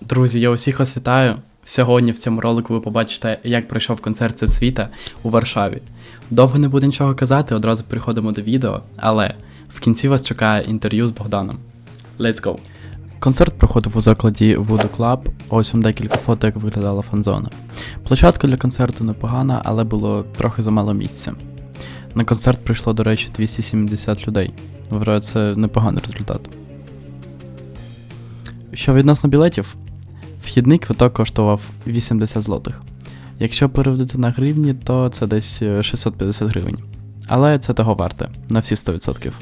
Друзі, я усіх вас вітаю. Сьогодні в цьому ролику ви побачите, як пройшов концерт Цвіта у Варшаві. Довго не буду нічого казати, одразу переходимо до відео, але в кінці вас чекає інтерв'ю з Богданом. Let's go! Концерт проходив у закладі Voodoo Club. Ось вам декілька фото, як виглядала фан-зона. Площадка для концерту непогана, але було трохи замало місця. На концерт прийшло, до речі, 270 людей. Вважаю, це непоганий результат. Що відносно білетів, вхідний квиток коштував 80 злотих. Якщо переводити на гривні, то це десь е, 650 гривень. Але це того варте на всі 100%.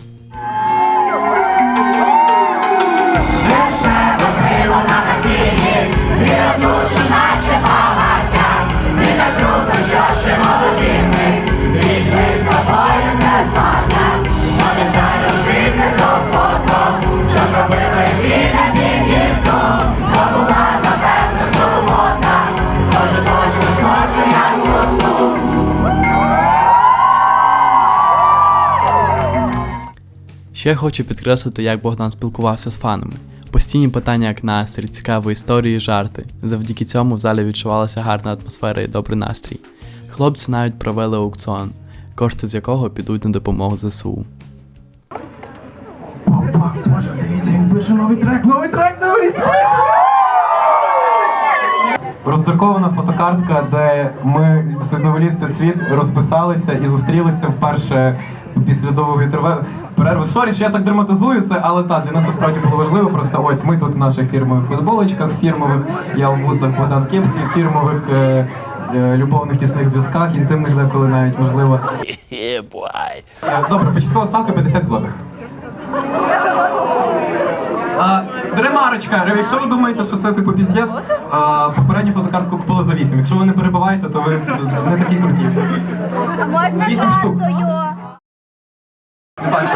Ще хочу підкреслити, як Богдан спілкувався з фанами. Постійні питання, як настрій, цікаві історії, жарти. Завдяки цьому в залі відчувалася гарна атмосфера і добрий настрій. Хлопці навіть провели аукціон, кошти з якого підуть на допомогу ЗСУ. Він новий трек, новий трек, новий Роздрукована фотокартка, де ми синоволісти цвіт розписалися і зустрілися вперше після довгої перерви. Сорі, що я так драматизую це, але так, для нас це справді було важливо. Просто ось ми тут в наших фірмових футболочках, фірмових, я в вусах Богдан Кепсі, фірмових е, е, любовних тісних зв'язках, інтимних деколи навіть можливо. Е, Добре, початкова ставка 50 злотих. А, Ремарочка, якщо ви думаєте, що це типу піздець, а, попередню фотокартку купили за 8. Якщо ви не перебуваєте, то ви не такі круті. Можна Вісім штук. Не бачу.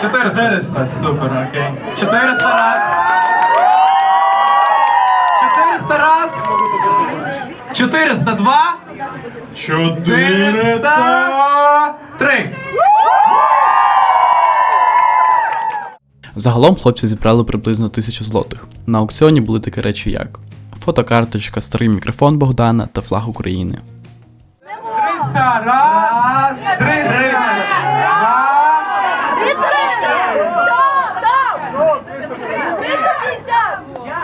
400. 400, супер, окей. 400 раз. 400 раз. 402. 403. Загалом хлопці зібрали приблизно тисячу злотих. На аукціоні були такі речі, як фотокарточка, старий мікрофон Богдана та флаг України. 300 раз.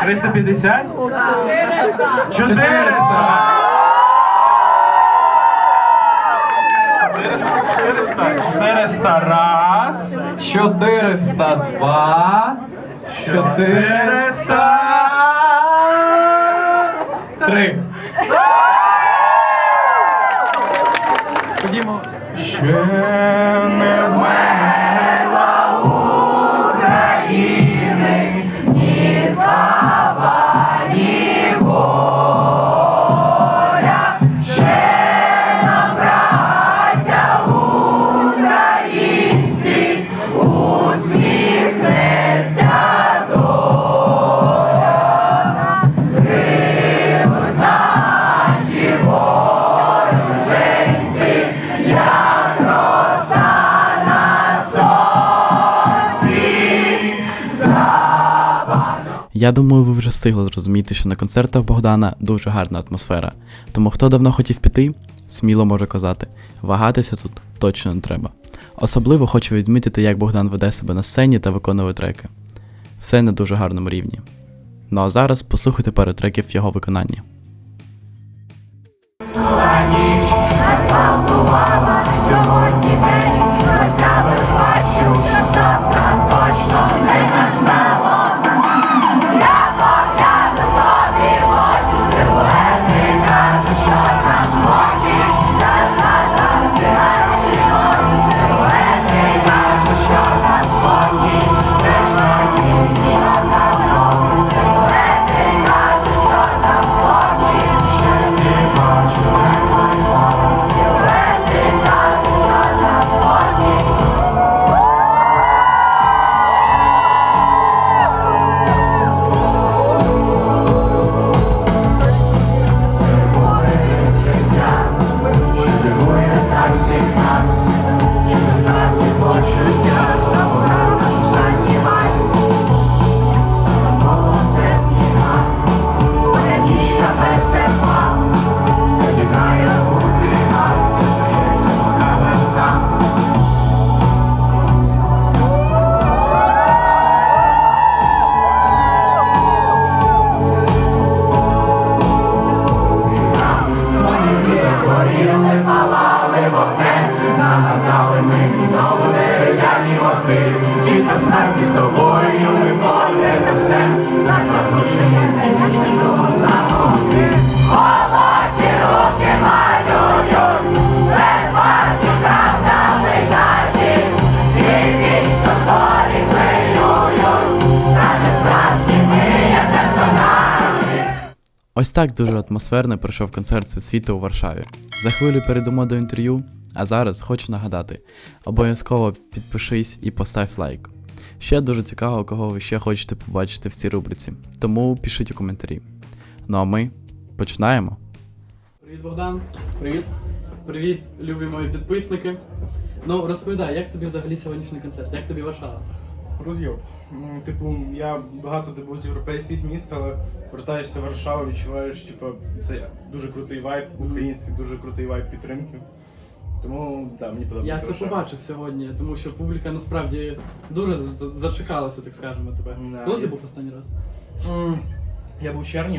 350? 400. 400 раз, 402, 403. Ходімо. Ще Я думаю, ви вже встигли зрозуміти, що на концертах Богдана дуже гарна атмосфера. Тому хто давно хотів піти, сміло може казати, вагатися тут точно не треба. Особливо хочу відмітити, як Богдан веде себе на сцені та виконує треки. Все на дуже гарному рівні. Ну а зараз послухайте пару треків його виконанні. Сьогодні день, Ось так дуже атмосферно пройшов концерт світу у Варшаві. За хвилю перейдемо до інтерв'ю, а зараз хочу нагадати: обов'язково підпишись і постав лайк. Ще дуже цікаво, кого ви ще хочете побачити в цій рубриці. Тому пишіть у коментарі. Ну а ми починаємо. Привіт, Богдан. Привіт. Привіт, любі мої підписники. Ну, розповідай, як тобі взагалі сьогоднішній концерт? Як тобі Варшава? Розйоб. Типу, я багато де був з європейських міст, але повертаєшся в Варшаву, відчуваєш, типу, це дуже крутий вайб, український, дуже крутий вайб підтримки. Тому так, мені подобається. Я це Варшава. побачив сьогодні, тому що публіка насправді дуже за- за- зачекалася, так скажемо, тебе. Да. Коли ти був останній раз? М, Я був в червні,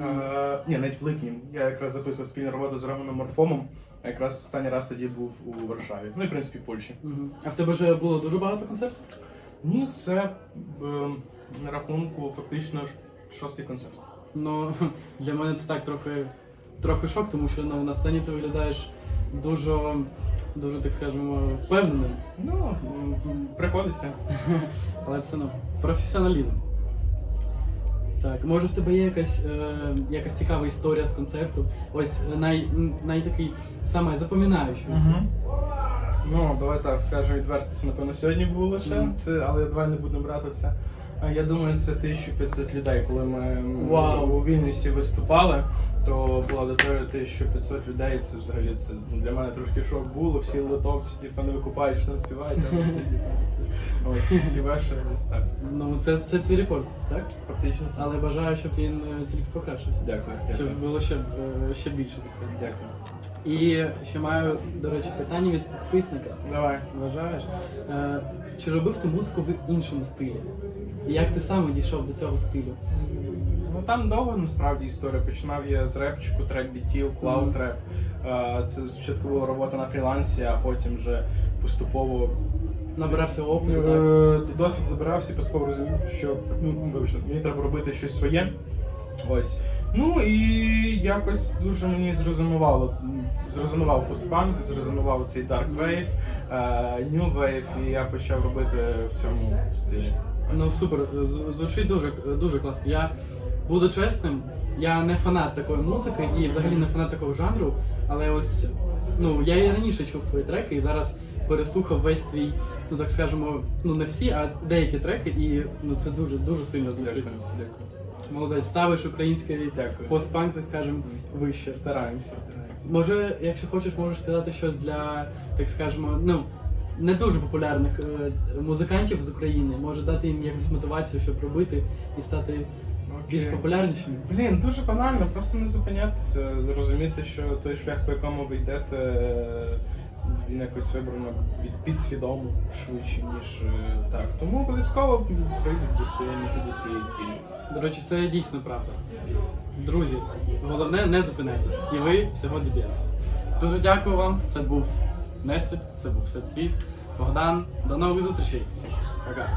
е, ні, навіть в липні. Я якраз записував спільну роботу з Романом Морфомом. а Якраз останній раз тоді був у Варшаві. Ну і в принципі в Польщі. А в тебе вже було дуже багато концертів? Ні, це е, на рахунку фактично ж шостий концерт. Ну, для мене це так трохи, трохи шок, тому що ну, на сцені ти виглядаєш дуже, дуже, так скажемо, впевненим. Ну, приходиться. Але це ну, професіоналізм. Так, може в тебе є якась, е, якась цікава історія з концерту? Ось е, най, най такий саме запам'ятаючийся. Ну, давай так скажу відверто, це напевно сьогодні було лише. Мгм. Це, але давай не будемо брати це. А Я думаю, це 1500 людей. Коли ми Вау. у Вільнюсі виступали, то була аудиторія 1500 людей. Це взагалі це ну, для мене трошки шок було. Всі литовці, типу, не викупають, що не співають. а Ось і ваше десь так. Ну, це, це твій рекорд, так? Фактично. Але бажаю, щоб він е, тільки покращився. Дякую. Щоб було ще, е, ще більше так сказати. Дякую. І ще маю, до речі, питання від підписника. Давай. Вважаєш? Е, чи робив ти музику в іншому стилі? І як ти саме дійшов до цього стилю? Ну там довго насправді історія. Починав я з репчику, трек бітів, клауд реп. Е, Це спочатку була робота на фрілансі, а потім вже поступово Набирався опиту, так? е, досвід добирався, і поступово розумів, що ну, вибачте, мені треба робити щось своє. Ось. Ну і якось дуже мені зрозумувало. Зрозумував постпанк, зрозумував цей Dark Wave, е, New Wave, і я почав робити в цьому стилі. Ну супер, звучить дуже, дуже класно. Я буду чесним, я не фанат такої музики і взагалі не фанат такого жанру, але ось ну я і раніше чув твої треки і зараз переслухав весь твій, ну так скажемо, ну не всі, а деякі треки, і ну це дуже дуже сильно звучить. Дякую. Дякую. Молодець, ставиш український Дякую. постпанк, так скажемо, вище. Стараємося, стараємося. Може, якщо хочеш, можеш сказати щось для, так скажемо, ну не дуже популярних е, музикантів з України. Може дати їм якусь мотивацію, щоб робити і стати більш популярнішими. Блін, дуже банально, просто не зупинятися, розуміти, що той шлях, по якому ви йдете, він якось вибрано від підсвідомо швидше, ніж е, так. Тому обов'язково прийдуть до своєї мети, до своєї цілі. До речі, це дійсно правда. Друзі, головне не зупиняйтесь. І ви всього доб'єтесь. Дуже дякую вам. Це був Несвіт, це був все світ. Богдан. До нових зустрічей. Пока.